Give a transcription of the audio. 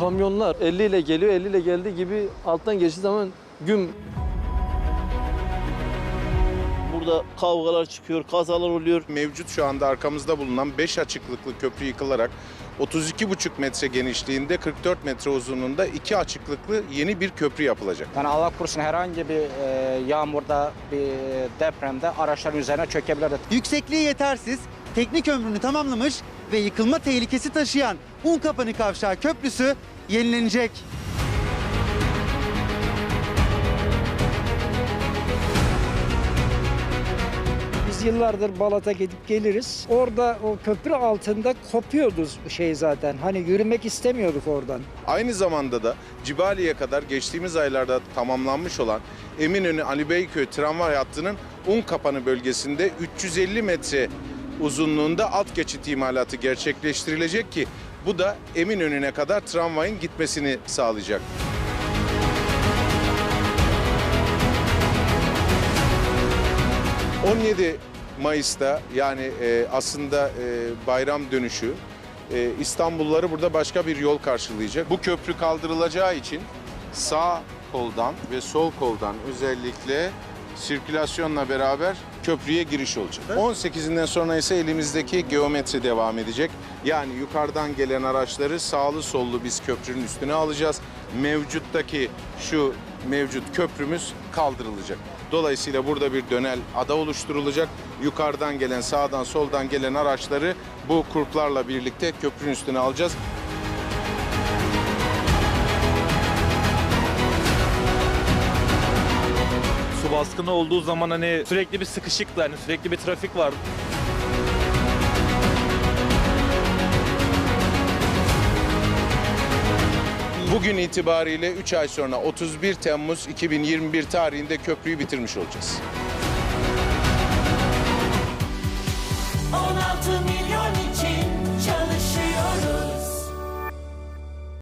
kamyonlar 50 ile geliyor 50 ile geldiği gibi alttan geçtiği zaman güm Burada kavgalar çıkıyor, kazalar oluyor. Mevcut şu anda arkamızda bulunan 5 açıklıklı köprü yıkılarak 32,5 metre genişliğinde 44 metre uzunluğunda 2 açıklıklı yeni bir köprü yapılacak. Yani Allah korusun herhangi bir e, yağmurda, bir depremde araçların üzerine çökebilir. Yüksekliği yetersiz, teknik ömrünü tamamlamış ve yıkılma tehlikesi taşıyan Unkapanı Kavşağı Köprüsü yenilenecek. Biz yıllardır Balat'a gidip geliriz. Orada o köprü altında kopuyordu şey zaten. Hani yürümek istemiyorduk oradan. Aynı zamanda da Cibali'ye kadar geçtiğimiz aylarda tamamlanmış olan Eminönü Ali Beyköy tramvay hattının Unkapanı bölgesinde 350 metre uzunluğunda alt geçit imalatı gerçekleştirilecek ki bu da Eminönü'ne kadar tramvayın gitmesini sağlayacak. ...17 Mayıs'ta yani e, aslında e, bayram dönüşü e, İstanbulluları burada başka bir yol karşılayacak. Bu köprü kaldırılacağı için sağ koldan ve sol koldan özellikle sirkülasyonla beraber köprüye giriş olacak. 18'inden sonra ise elimizdeki geometri devam edecek. Yani yukarıdan gelen araçları sağlı sollu biz köprünün üstüne alacağız. Mevcuttaki şu mevcut köprümüz kaldırılacak. Dolayısıyla burada bir dönel ada oluşturulacak. Yukarıdan gelen, sağdan, soldan gelen araçları bu kurplarla birlikte köprünün üstüne alacağız. Baskını olduğu zaman hani sürekli bir sıkışıkla hani sürekli bir trafik var. Bugün itibariyle 3 ay sonra 31 Temmuz 2021 tarihinde köprüyü bitirmiş olacağız.